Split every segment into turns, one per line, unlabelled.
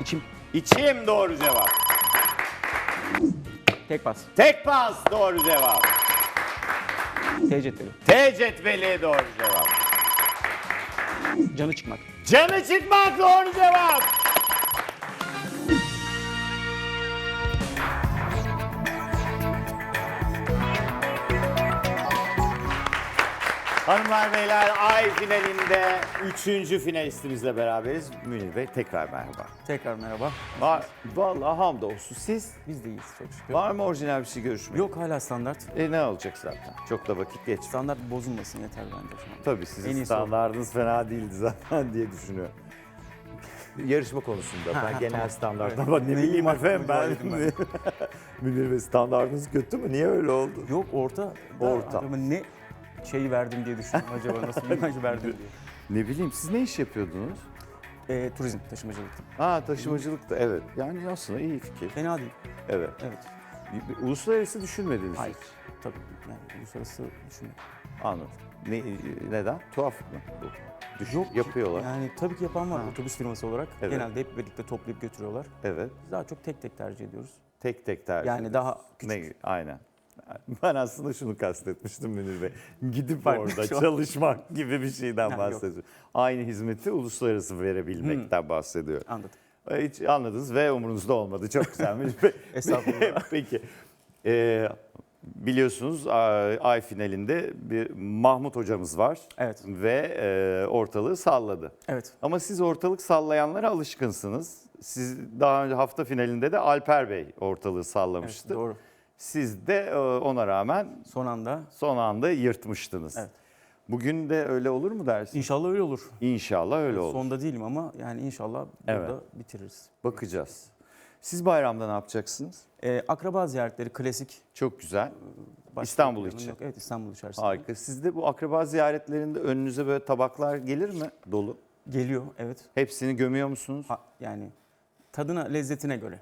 İçim.
İçim doğru cevap.
Tek pas.
Tek pas doğru cevap.
T cetveli.
T cetveli doğru cevap.
Canı çıkmak.
Canı çıkmak doğru cevap. Hanımlar beyler ay finalinde 3. finalistimizle beraberiz. Münir Bey tekrar merhaba.
Tekrar merhaba.
Var, vallahi hamdolsun. Siz
Biz de iyiyiz çok şükür.
var mı orijinal bir şey görüşmek?
Yok hala standart.
E ne olacak zaten? Çok da vakit geçti.
Standart bozulmasın yeter bence şu an.
Tabii
En
sizin
iyisi
standartınız fena değildi zaten diye düşünüyorum. Yarışma konusunda ben genel
Evet.
bak ne
Neyi
bileyim efendim ben.
dedim
Münir Bey standartınız kötü mü? Niye öyle oldu?
Yok orta. da
Orta.
Acaba ne şeyi verdim diye düşündüm acaba nasıl bir imaj verdim diye.
Ne bileyim siz ne iş yapıyordunuz?
Ee, turizm, taşımacılık.
Ha taşımacılık da evet. Yani aslında iyi fikir.
Fena değil.
Evet.
Evet.
Uluslararası düşünmediniz.
Hayır. Tabii yani uluslararası düşünme.
Anladım. Ne, neden? Tuhaf mı bu? Düş-
Yok
Yapıyorlar.
Yani tabii ki yapan var otobüs firması olarak.
Evet.
Genelde hep birlikte toplayıp götürüyorlar.
Evet.
Biz daha çok tek tek tercih ediyoruz.
Tek tek tercih.
Yani daha küçük.
Ne, aynen. Ben aslında şunu kastetmiştim Münir Bey. Gidip orada
şu an-
çalışmak gibi bir şeyden
Ha,
bahsediyor. Aynı hizmeti uluslararası verebilmekten
Hmm.
bahsediyor.
Anladım.
E, Hiç anladınız ve umurunuzda olmadı. Çok güzel Münir Bey.
Estağfurullah.
Peki. Ee, biliyorsunuz ay ay finalinde bir Mahmut hocamız var.
Evet.
Ve e, ortalığı salladı.
Evet.
Ama siz ortalık sallayanlara alışkınsınız. Siz daha önce hafta finalinde de Alper Bey ortalığı
evet
sallamıştı.
doğru.
Siz de e, ona rağmen
Son anda
son anda yırtmıştınız.
Evet.
Bugün de öyle olur mu dersin?
inşallah öyle olur.
İnşallah öyle olur.
Sonda değilim ama yani inşallah
Evet.
burada bitiririz.
Bakacağız. Siz bayramda ne yapacaksınız?
Ee, akraba ziyaretleri klasik.
Çok güzel.
Başka
İstanbul için.
Yok. Evet İstanbul içerisinde.
Harika. Sizde bu akraba ziyaretlerinde önünüze böyle tabaklar gelir mi dolu?
Geliyor evet.
Hepsini gömüyor musunuz?
Ha, yani tadına lezzetine göre.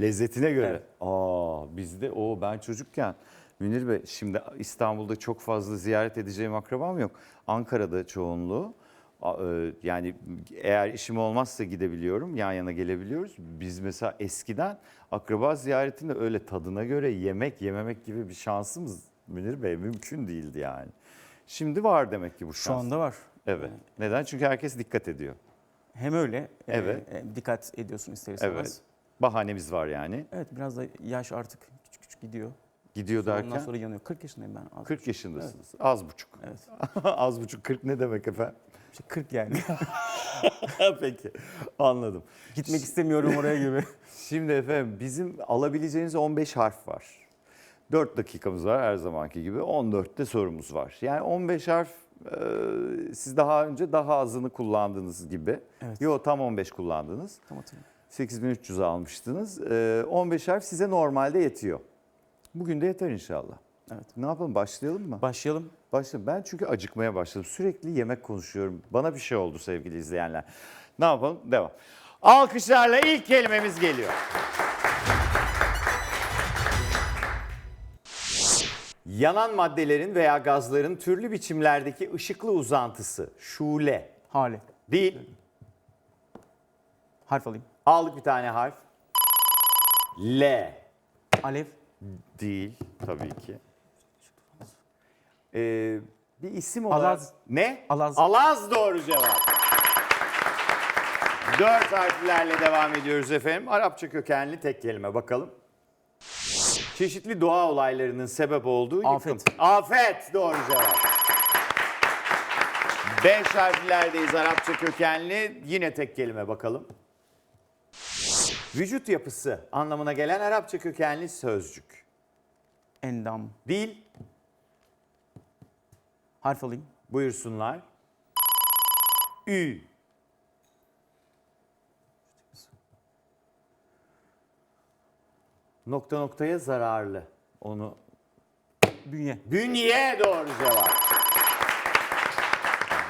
Lezzetine göre.
Evet.
Aa bizde o ben çocukken Münir Bey şimdi İstanbul'da çok fazla ziyaret edeceğim akrabam yok. Ankara'da çoğunluğu. E, Yani eğer işim olmazsa gidebiliyorum, yan yana gelebiliyoruz. Biz mesela eskiden akraba ziyaretinde öyle tadına göre yemek yememek gibi bir şansımız Münir Bey mümkün değildi yani. Şimdi var demek ki bu şans.
Şu anda var.
Evet. Neden? Çünkü herkes dikkat ediyor.
Hem öyle e,
Evet.
e, dikkat ediyorsun ister istemez.
Evet. Bahanemiz var yani.
Evet biraz da yaş artık küçük küçük gidiyor.
Gidiyor
Ondan
derken
sonra yanıyor. 40 yaşındayım ben. Az
40 yaşındasınız. Az buçuk.
Evet.
Az buçuk 40 ne demek efendim?
İşte 40 yani.
Peki anladım.
Gitmek istemiyorum oraya gibi.
Şimdi efendim bizim alabileceğiniz 15 harf var. 4 dakikamız var her zamanki gibi. 14'te sorumuz var. Yani 15 harf e, siz daha önce daha azını kullandığınız gibi.
Evet.
Yo tam 15 kullandınız.
Tam hatırlıyorum.
8300 almıştınız. E, 15 harf size normalde yetiyor. Bugün de yeter inşallah.
Evet.
Ne yapalım başlayalım mı?
Başlayalım.
Başladım. Ben çünkü acıkmaya başladım. Sürekli yemek konuşuyorum. Bana bir şey oldu sevgili izleyenler. Ne yapalım? Devam. Alkışlarla ilk kelimemiz geliyor. Yanan maddelerin veya gazların türlü biçimlerdeki ışıklı uzantısı. Şule.
Hale.
Değil.
Harf alayım.
Aldık bir tane harf. L.
Alev.
Değil tabii ki. Ee, bir isim olarak...
Alaz.
Ne?
Alaz.
Alaz doğru cevap. Dört harflerle devam ediyoruz efendim. Arapça kökenli tek kelime bakalım. Çeşitli doğa olaylarının sebep olduğu yıkım.
Afet.
Afet doğru cevap. Beş harflerdeyiz Arapça kökenli. Yine tek kelime bakalım. Vücut yapısı anlamına gelen Arapça kökenli sözcük.
Endam.
Değil,
Harf alayım.
buyursunlar. Ü. Nokta noktaya zararlı. Onu
Bünye.
Bünye doğru cevap.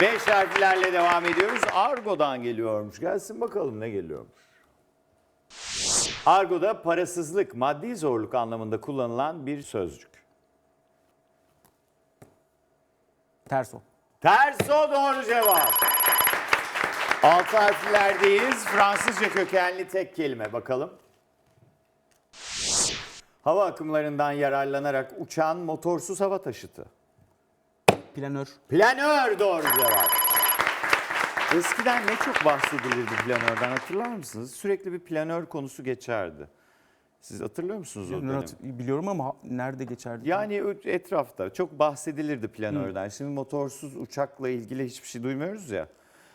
Beş harflerle devam ediyoruz. Argo'dan geliyormuş. Gelsin bakalım ne geliyormuş. Argo'da parasızlık, maddi zorluk anlamında kullanılan bir sözcük.
Terso.
Terso doğru cevap. Altı harflerdeyiz. Fransızca kökenli tek kelime bakalım. Hava akımlarından yararlanarak uçan motorsuz hava taşıtı.
Planör.
Planör doğru cevap. Eskiden ne çok bahsedilirdi planörden hatırlar mısınız? Sürekli bir planör konusu geçerdi. Siz hatırlıyor musunuz o dönemi?
biliyorum ama nerede geçerdi?
Yani etrafta çok bahsedilirdi planörden. Şimdi motorsuz uçakla ilgili hiçbir şey duymuyoruz ya.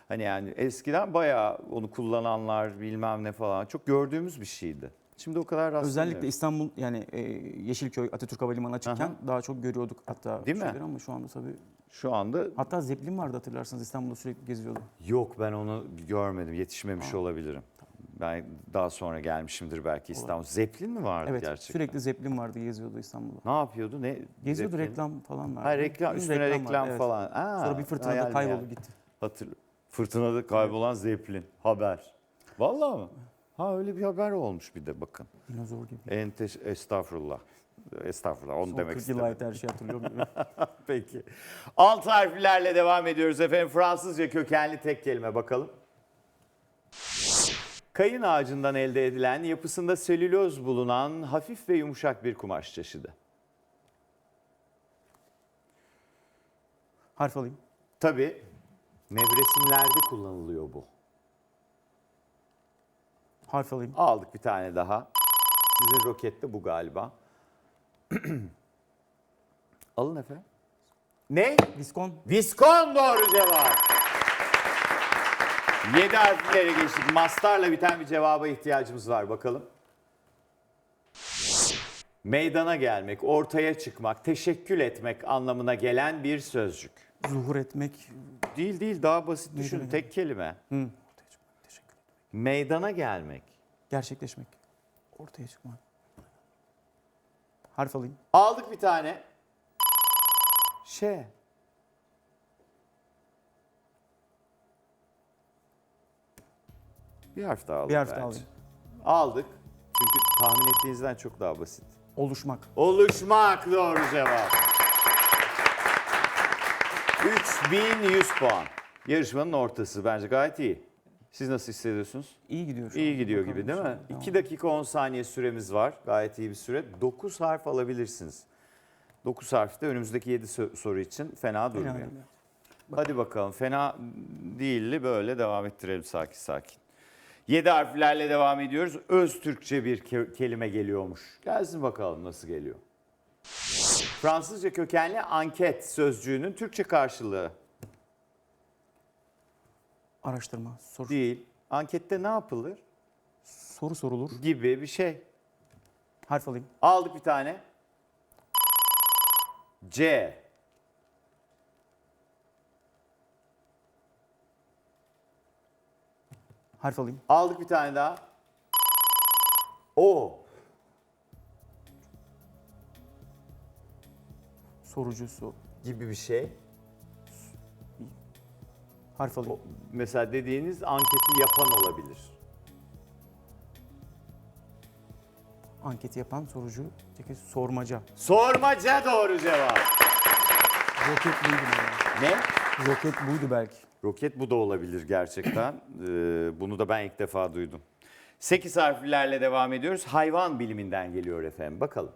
Hani yani eskiden bayağı onu kullananlar bilmem ne falan çok gördüğümüz bir şeydi. Şimdi o kadar rastlamıyoruz.
Özellikle İstanbul yani e, Yeşilköy Atatürk Havalimanı açıkken
Aha.
daha çok görüyorduk hatta
Değil mi?
ama şu anda tabii.
Şu anda
Hatta Zeppelin vardı hatırlarsanız İstanbul'da sürekli geziyordu.
yok ben onu görmedim. Yetişmemiş olabilirim. Ben daha sonra gelmişimdir belki İstanbul. Zeppelin mi vardı
Evet
gerçekten?
sürekli Zeppelin vardı geziyordu İstanbul'da.
Ne yapıyordu? Ne?
Geziyordu
Zeppelin?
reklam falan vardı.
Ha reklam,
Uzun
üstüne reklam,
vardı, evet.
falan. Aa,
Sonra bir fırtınada
hayal
kayboldu
meyal.
gitti.
Hatır. Fırtınada kaybolan Zeppelin. Haber. Vallahi mı? Ha öyle bir haber olmuş bir de bakın.
Dinozor gibi.
Enteş, estağfurullah. Estağfurullah onu
Son
demek
40 yıl
istedim.
ait her şeyi hatırlıyorum.
Peki. Alt harflerle devam ediyoruz efendim. Fransızca kökenli tek kelime bakalım. Kayın ağacından elde edilen yapısında selüloz bulunan hafif ve yumuşak bir kumaş çeşidi.
Harf alayım.
Tabii nevresimlerde kullanılıyor bu.
Harf alayım.
Aldık bir tane daha. Sizin rokette bu galiba. Alın efendim. Ne?
Viskon.
Viskon doğru cevap. 7 harflere geçtik. Mastarla biten bir cevaba ihtiyacımız var bakalım. Meydana gelmek, ortaya çıkmak, teşekkül etmek anlamına gelen bir sözcük.
Zuhur etmek.
Değil değil daha basit düşün. Tek kelime.
Hı. Ortaya çıkmak. Teşekkür ederim.
Meydana gelmek.
Gerçekleşmek. Ortaya çıkmak. Harf alayım.
Aldık bir tane. Şey. Bir harf daha aldık.
Bir harf
bence.
daha alayım.
Aldık. Çünkü tahmin ettiğinizden çok daha basit.
Oluşmak.
Oluşmak doğru cevap. 3100 puan. Yarışmanın ortası bence gayet iyi. Siz nasıl hissediyorsunuz?
İyi gidiyor şu
İyi
an.
gidiyor
Bakalım
gibi değil mi?
Tamam.
2 dakika 10 saniye süremiz var. Gayet iyi bir süre. 9 harf alabilirsiniz. 9 harf de önümüzdeki 7 soru için fena
Fena
durmuyor.
değil.
Hadi bakalım fena değilli böyle devam ettirelim sakin sakin. 7 harflerle devam ediyoruz. Öz Türkçe bir ke- kelime geliyormuş. Gelsin bakalım nasıl geliyor. Fransızca kökenli anket sözcüğünün Türkçe karşılığı
Araştırma. Soru,
değil. Ankette ne yapılır
soru sorulur.
gibi bir şey.
Harf alayım.
Aldık bir tane. C.
Harf alayım.
Aldık bir tane daha. O.
Sorucu sor.
Gibi bir şey.
Harf alayım.
Mesela dediğiniz anketi yapan olabilir.
Anketi yapan sorucu. Peki sormaca.
Sormaca doğru cevap.
Roket buydu.
Ne?
Roket buydu belki.
Roket bu da olabilir gerçekten. Ee, bunu da ben ilk defa duydum. 8 harflerle devam ediyoruz. Hayvan biliminden geliyor efendim. Bakalım.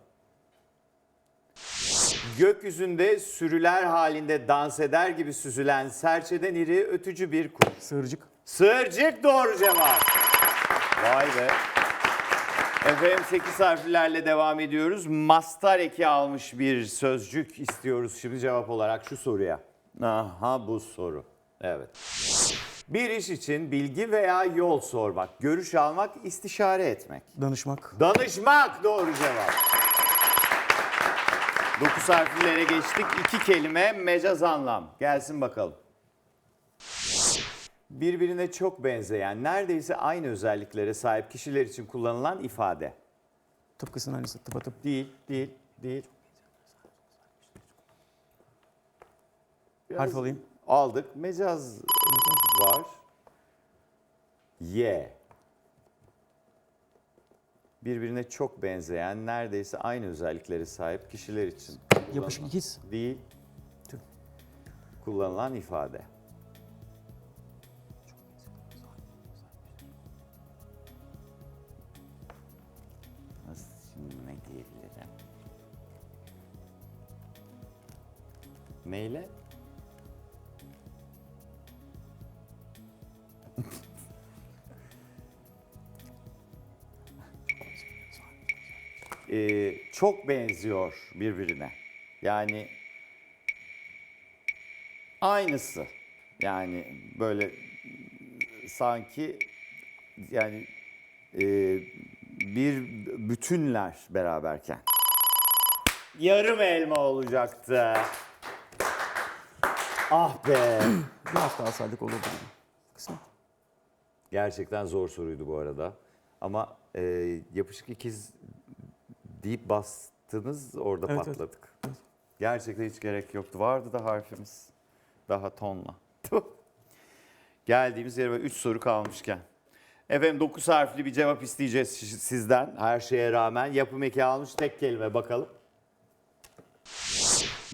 Gökyüzünde sürüler halinde dans eder gibi süzülen serçeden iri ötücü bir kuş.
Sığırcık.
Sığırcık doğru cevap. Vay be. Efendim 8 harflerle devam ediyoruz. Mastar eki almış bir sözcük istiyoruz şimdi cevap olarak şu soruya. Aha bu soru. Evet. Bir iş için bilgi veya yol sormak, görüş almak, istişare etmek.
Danışmak.
Danışmak doğru cevap. 9 harflere geçtik. İki kelime mecaz anlam. Gelsin bakalım. Birbirine çok benzeyen, neredeyse aynı özelliklere sahip kişiler için kullanılan ifade.
Tıpkısının aynısı. Tıpatıp.
Değil, değil, değil. Biraz
Harf alayım.
Aldık. Mecaz var. Y birbirine çok benzeyen, neredeyse aynı özelliklere sahip kişiler için
Yapışık ikiz.
değil
Tüh.
kullanılan ifade. Nasıl? Neyle? Çok benziyor birbirine. Yani aynısı. Yani böyle sanki yani e, bir bütünler beraberken. Yarım elma olacaktı. Ah be.
Bir hafta alsaydık olurdu. Kısmet.
Gerçekten zor soruydu bu arada. Ama e, yapışık ikiz deyip bastınız orada
Evet, evet.
patladık. Gerçekten hiç gerek yoktu. Vardı da harfimiz. Daha tonla. Geldiğimiz yere 3 soru kalmışken. Efendim 9 harfli bir cevap isteyeceğiz sizden. Her şeye rağmen yapım eki almış tek kelime bakalım.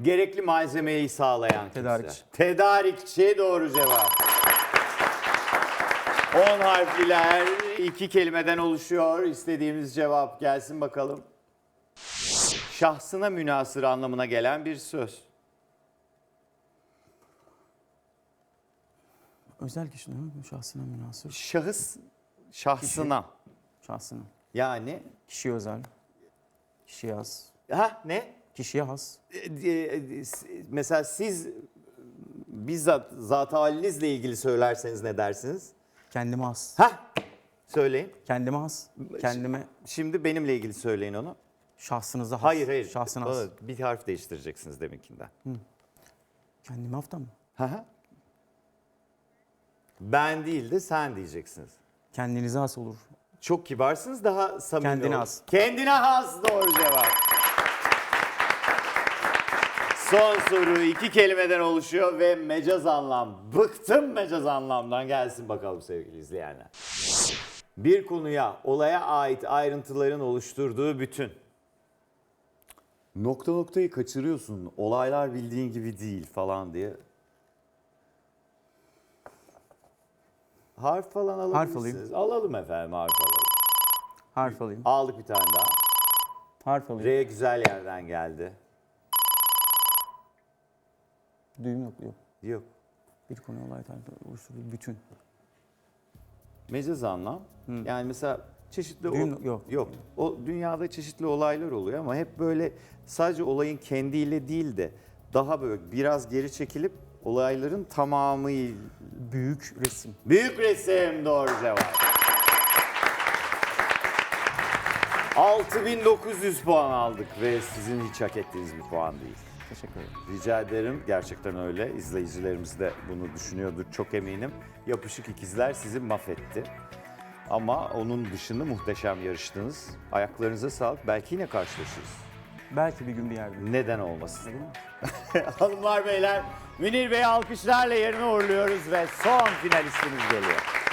Gerekli malzemeyi sağlayan kimse.
Tedarikçi.
Tedarikçi doğru cevap. 10 harfliler iki kelimeden oluşuyor. İstediğimiz cevap gelsin bakalım. Şahsına münasır anlamına gelen bir söz.
Özel kişi değil mi? Şahsına münasır.
Şahıs şahsına.
Şahsına.
Yani
Kişiye özel. Kişiye has.
ha ne?
Kişiye has.
E, e, s- Mesela siz bizzat zat halinizle ilgili söylerseniz ne dersiniz?
Kendime has.
Ha söyleyin.
Kendime has. Kendime
Şimdi benimle ilgili söyleyin onu.
Şahsınıza has.
Hayır hayır.
Şahsına has.
Bana Bir harf değiştireceksiniz deminkinden.
Kendime hafta mı?
Hı hı. Ben değil de sen diyeceksiniz.
Kendinize has olur.
Çok kibarsınız daha samimi
Kendine
olun.
has.
Kendine has doğru cevap. Son soru iki kelimeden oluşuyor ve mecaz anlam. Bıktım mecaz anlamdan gelsin bakalım sevgili izleyenler. Bir konuya, olaya ait ayrıntıların oluşturduğu bütün. Nokta noktayı kaçırıyorsun. Olaylar bildiğin gibi değil falan diye. Harf falan alabilirsiniz.
alayım.
Alalım efendim harf alalım.
Harf alayım.
Aldık bir tane daha.
Harf alayım.
R güzel yerden geldi.
Düğüm yok yok.
Yok.
Bir konu olay tarifi oluşturduğu bütün.
Mecaz anlam. Yani mesela çeşitli
Düğün-
o-
yok.
yok. O dünyada çeşitli olaylar oluyor ama hep böyle sadece olayın kendiyle değil de daha böyle biraz geri çekilip olayların tamamı
Büyük resim.
Büyük resim doğru cevap. 6900 puan aldık ve sizin hiç hak ettiğiniz bir puan değil.
Teşekkür ederim.
Rica ederim. Gerçekten öyle. İzleyicilerimiz de bunu düşünüyordur çok eminim. Yapışık ikizler sizi mahvetti. Ama onun dışında muhteşem yarıştınız. Ayaklarınıza sağlık. Belki yine karşılaşırız.
Belki bir gün bir yerde.
Neden olmasın? Hanımlar beyler Münir Bey'i alkışlarla yerine uğurluyoruz ve son finalistimiz geliyor.